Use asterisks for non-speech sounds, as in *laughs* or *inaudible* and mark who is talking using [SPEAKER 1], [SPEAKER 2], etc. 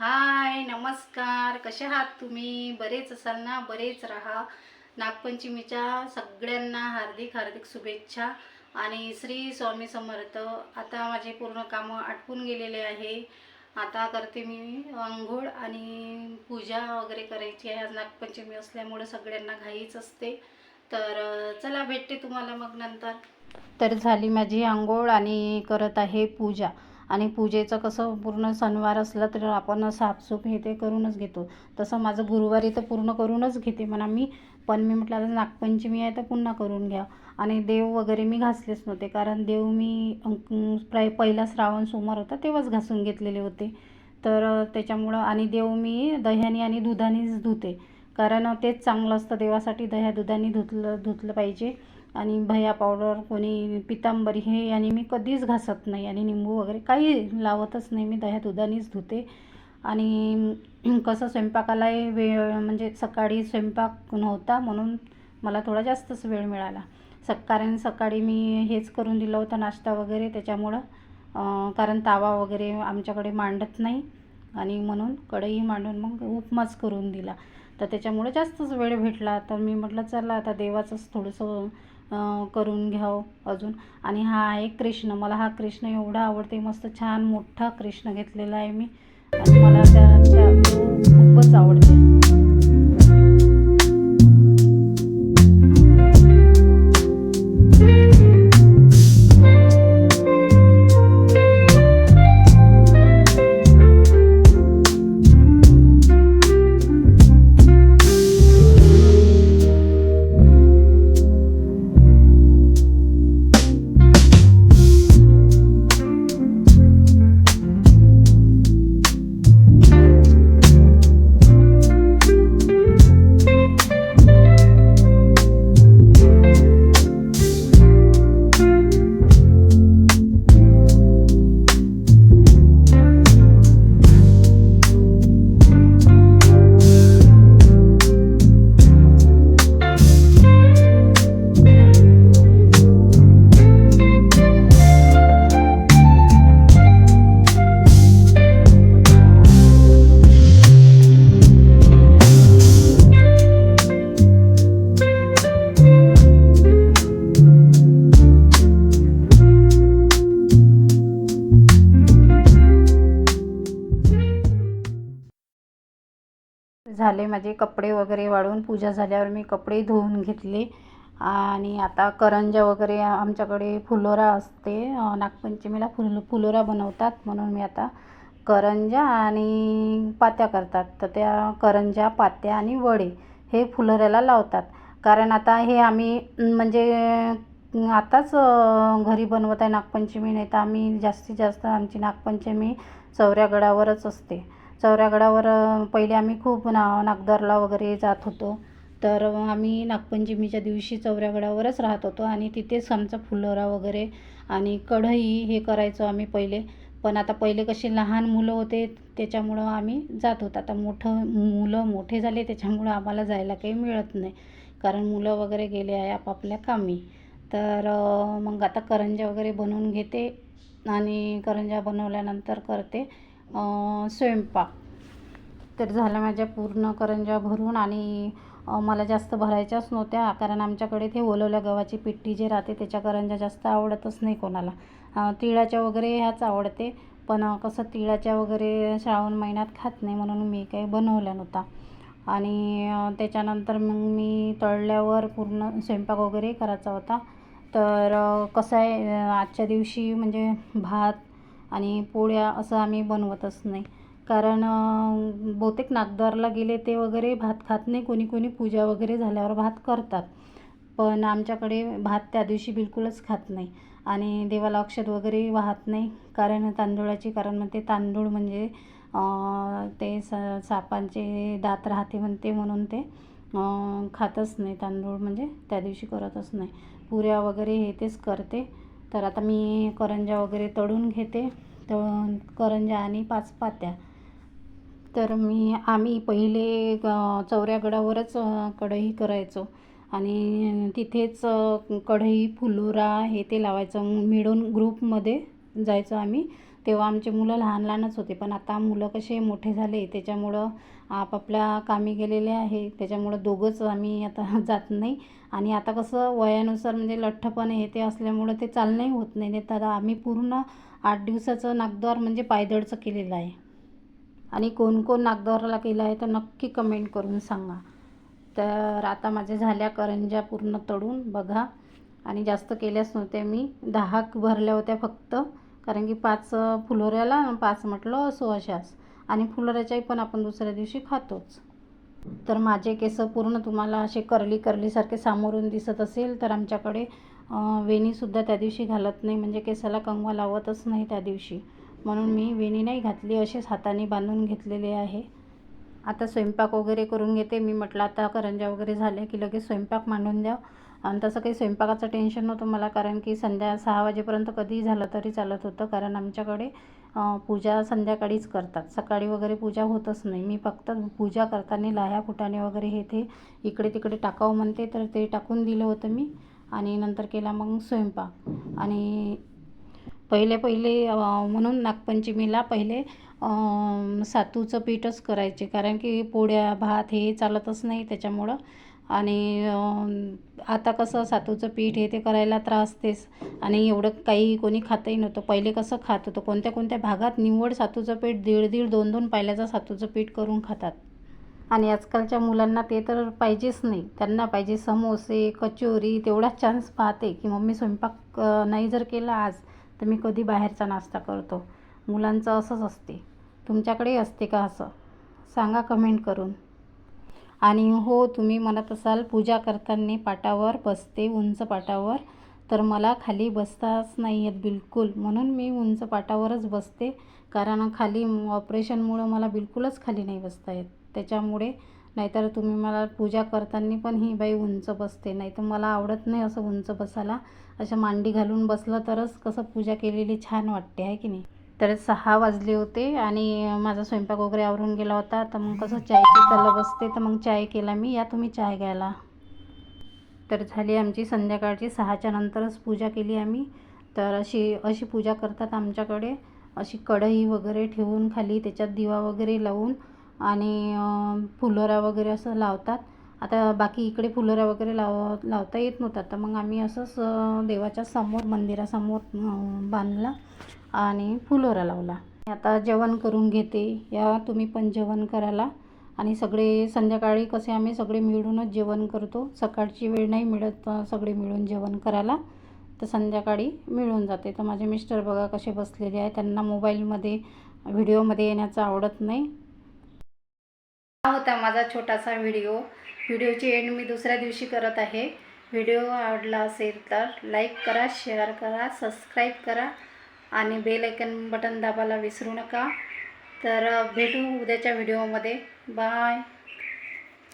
[SPEAKER 1] हाय नमस्कार. कसे आहात तुम्ही? बरेच असाल ना? बरेच राहा. नागपंचमीच्या सगळ्यांना हार्दिक हार्दिक शुभेच्छा. आणि श्री स्वामी समर्थ आता माझे पूर्ण कामं आटपून गेलेले आहे. आता करते मी आंघोळ आणि पूजा वगैरे करायची आहे. आज नागपंचमी असल्यामुळं सगळ्यांना घाईच असते. तर चला भेटते तुम्हाला मग नंतर. तर झाली माझी आंघोळ आणि करत आहे पूजा. आणि पूजेचं कसं पूर्ण सणवार असला तर आपण साफसूफ हे ते करूनच घेतो. तसं माझं गुरुवारी तर पूर्ण करूनच घेते म्हणा मी पण मी म्हटलं आता नागपंचमी आहे तर पुन्हा करून घ्या. आणि देव वगैरे मी घासलेच नव्हते कारण देव मी प्राय पहिला श्रावण सोमवार होता तेव्हाच घासून घेतलेले होते. तर त्याच्यामुळं आणि देव मी दह्याने आणि दुधानेच धुते कारण तेच चांगलं असतं देवासाठी दह्या दुधाने धुतलं धुतलं पाहिजे. आणि भया पावडर कोणी पितांबरी हे आणि मी कधीच घासत नाही. आणि निंबू वगैरे काही लावतच नाही. मी दह्या दुधानेच धुते. आणि कसं स्वयंपाकालाही वेळ म्हणजे सकाळी स्वयंपाक नव्हता म्हणून मला थोडा जास्तच वेळ मिळाला. सकाळी सकाळी मी हेच करून दिलं होतं नाश्ता वगैरे. त्याच्यामुळं कारण तावा वगैरे आमच्याकडे मांडत नाही. आणि म्हणून कढई मांडून मग उपमाच करून दिला. तर त्याच्यामुळे जास्तच वेळ भेटला. तर मी म्हटलं चला आता देवाचंच थोडंसं करून घ्यावं अजून. आणि हा आहे कृष्ण मला हा कृष्ण एवढा आवडते मस्त छान मोठा कृष्ण घेतलेला आहे मी. आणि मला त्या त्या खूपच आवडते. झाले. माझे कपडे वगैरे वाळून पूजा झाल्यावर मी कपडे धुवून घेतले. आणि आता करंजा वगैरे आमच्याकडे फुलोरा असते. नागपंचमीला फुल फुलोरा बनवतात. म्हणून मी आता करंजा आणि पात्या करतात. तर त्या करंजा पात्या आणि वडे हे फुलोऱ्याला लावतात. कारण आता हे आम्ही म्हणजे आताच घरी बनवत आहे नागपंचमी. नाही तर आम्ही जास्तीत जास्त आमची नागपंचमी चौऱ्यागडावरच असते. चौऱ्यागडावर पहिले आम्ही खूप ना नागदारला वगैरे जात होतो. तर आम्ही नागपंचमीच्या दिवशी चौऱ्यागडावरच राहत होतो आणि तिथेच आमचा फुलोरा वगैरे आणि कढई हे करायचो आम्ही पहिले. पण आता पहिले कसे लहान मुलं होते त्याच्यामुळं आम्ही जात होतो. आता मोठं मुलं मोठे झाले त्याच्यामुळं आम्हाला जायला काही मिळत नाही. कारण मुलं वगैरे गेले आहे आपापल्या कामी. तर मग आता करंजा वगैरे बनवून घेते आणि करंजा बनवल्यानंतर करते. स्वयंपाक. तर झालं माझ्या पूर्ण करंज्या भरून आणि मला जास्त भरायच्याच नव्हत्या कारण आमच्याकडे ते ओलवल्या गव्हाची पिट्टी जे राहते त्याच्या करंज्या जास्त आवडतच नाही कोणाला. तिळाच्या वगैरे ह्याच आवडते पण कसं तिळाच्या वगैरे श्रावण महिन्यात खात नाही म्हणून मी काही बनवल्या नव्हता आणि त्याच्यानंतर मग मी तळल्यावर पूर्ण स्वयंपाक वगैरे करायचा होता. तर कसं आहे आजच्या दिवशी म्हणजे भात आणि पोळ्या असं आम्ही बनवतच नाही. कारण बहुतेक नागद्वारला गेले ते वगैरे भात खात नाही. कोणी कोणी पूजा वगैरे झाल्यावर भात करतात. पण आमच्याकडे भात त्या दिवशी बिलकुलच खात नाही. आणि देवाला अक्षत वगैरे वाहत नाही. कारण तांदूळाची कारण म्हणते तांदूळ म्हणजे ते स सापांचे दात राहते म्हणते म्हणून ते खातच नाही तांदूळ. म्हणजे त्या दिवशी करतच नाही. पुऱ्या वगैरे हे तेच करते. तर आता मी करंजा वगैरे तळून घेते. तळून करंजा आणि पाच पात्या. तर मी आम्ही पहिले ग- चौऱ्यागडावरच कढई करायचो. आणि तिथेच कढई फुलोरा हे ते लावायचं. मिळून ग्रुपमध्ये जायचो आम्ही. तेव्हा आमचे मुलं लहान लहानच होते. पण आता मुलं कसे मोठे झाले त्याच्यामुळं आपापल्या कामी गेलेले आहे. त्याच्यामुळं दोघंच आम्ही आता *laughs* जात नाही. आणि आता कसं वयानुसार म्हणजे लठ्ठपण हे ते असल्यामुळं ते चालणंही होत नाही तर आम्ही पूर्ण आठ दिवसाचं नागद्वार म्हणजे पायदळचं केलेलं आहे. आणि कोण कोण नागद्वाराला केलं आहे तर नक्की कमेंट करून सांगा. तर आता माझ्या झाल्या करंज्या पूर्ण तळून बघा. आणि जास्त केल्याच नव्हत्या मी. दहा भरल्या होत्या फक्त. कारण की पाच फुलोऱ्याला पाच म्हटलं असो अशाच आणि फुलोऱ्याच्याही पण आपण दुसऱ्या दिवशी खातोच. तर माझे केस पूर्ण तुम्हाला असे करली करलीसारखे सामोरून दिसत असेल तर आमच्याकडे वेणीसुद्धा त्या दिवशी घालत नाही. म्हणजे केसाला कंगवा लावतच नाही त्या दिवशी. म्हणून मी वेणी नाही घातली असेच हाताने बांधून घेतलेले आहे. आता स्वयंपाक वगैरे करून घेते. मी म्हटलं आता करंज्या वगैरे झाल्या की लगेच स्वयंपाक मांडून द्या. आणि तसं काही स्वयंपाकाचं टेन्शन नव्हतं मला कारण की संध्या सहा वाजेपर्यंत कधीही झालं तरी चालत होतं कारण आमच्याकडे पूजा संध्याकाळीच करतात. सकाळी वगैरे पूजा होतच नाही. मी फक्त पूजा करताना लाह्या फुटाणे वगैरे हे ते इकडे तिकडे टाकावं म्हणते तर ते टाकून दिलं होतं मी आणि नंतर केला मग स्वयंपाक. आणि पहिले पहिले म्हणून नागपंचमीला पहिले सातूचं पीठच करायचे कारण की पोळ्या भात हे चालतच नाही त्याच्यामुळं. आणि आता कसं सातूचं पीठ हे ते करायला त्रासतेच आणि एवढं काही कोणी खातही नव्हतं. पहिले कसं खात होतं? कोणत्या कोणत्या भागात निव्वळ सातूचं पीठ दीड दीड दोन दोन पायल्याचं सातूचं पीठ करून खातात. आणि आजकालच्या मुलांना ते तर पाहिजेच नाही. त्यांना पाहिजे समोसे कचोरी तेवढाच चान्स पाहते की मम्मी स्वयंपाक नाही जर केला आज तर मी कधी बाहेरचा नाश्ता करतो. मुलांचं असंच असते. तुमच्याकडेही असते का असं? सांगा कमेंट करून. आणि हो तुम्ही म्हणत असाल पूजा करताना पाटावर बसते उंच पाटावर. तर मला खाली बसताच नाही येत बिलकुल. म्हणून मी उंच पाटावरच बसते. कारण खाली ऑपरेशनमुळं मला बिलकुलच खाली नाही बसता येत. त्याच्यामुळे नाहीतर तुम्ही मला पूजा करताना पण ही बाई उंच बसते. नाही तर मला आवडत नाही असं उंच बसायला. अशा मांडी घालून बसलं तरच कसं पूजा केलेली छान वाटते आहे की नाही? तर सहा वाजले होते आणि माझा स्वयंपाक वगैरे आवरून गेला होता. तर मग कसं चायची तलब असते तर मग चाय केला मी. या तुम्ही चाय घ्यायला. तर झाली आमची संध्याकाळची. सहाच्या नंतरच पूजा केली आम्ही. तर अशी अशी पूजा करतात आमच्याकडे. अशी कढई वगैरे ठेवून खाली त्याच्यात दिवा वगैरे लावून आणि फुलोरा वगैरे असं लावतात. आता बाकी इकडे फुलोरा वगैरे लाव लावता येत नव्हता. तर मग आम्ही असंच देवाच्या समोर मंदिरासमोर बांधला. आणि फुलोरा लावला. आता जेवण करून घेते. या तुम्ही पण जेवण करायला. आणि सगळे संध्याकाळी कसे आम्ही सगळे मिळूनच जेवण करतो. सकाळची वेळ नाही मिळत सगळे मिळून जेवण करायला. तर संध्याकाळी मिळून जाते. तर माझे मिस्टर बघा कसे बसलेले आहे त्यांना मोबाईलमध्ये व्हिडिओमध्ये येण्याचं आवडत नाही. हा होता माझा छोटासा व्हिडिओ. व्हिडिओची एंड मी दुसऱ्या दिवशी करत आहे. व्हिडिओ आवडला असेल तर लाईक करा शेअर करा सबस्क्राईब करा. आणि बेल आयकन बटन दाबायला विसरू नका. तर भेटू उद्याच्या व्हिडिओमध्ये बाय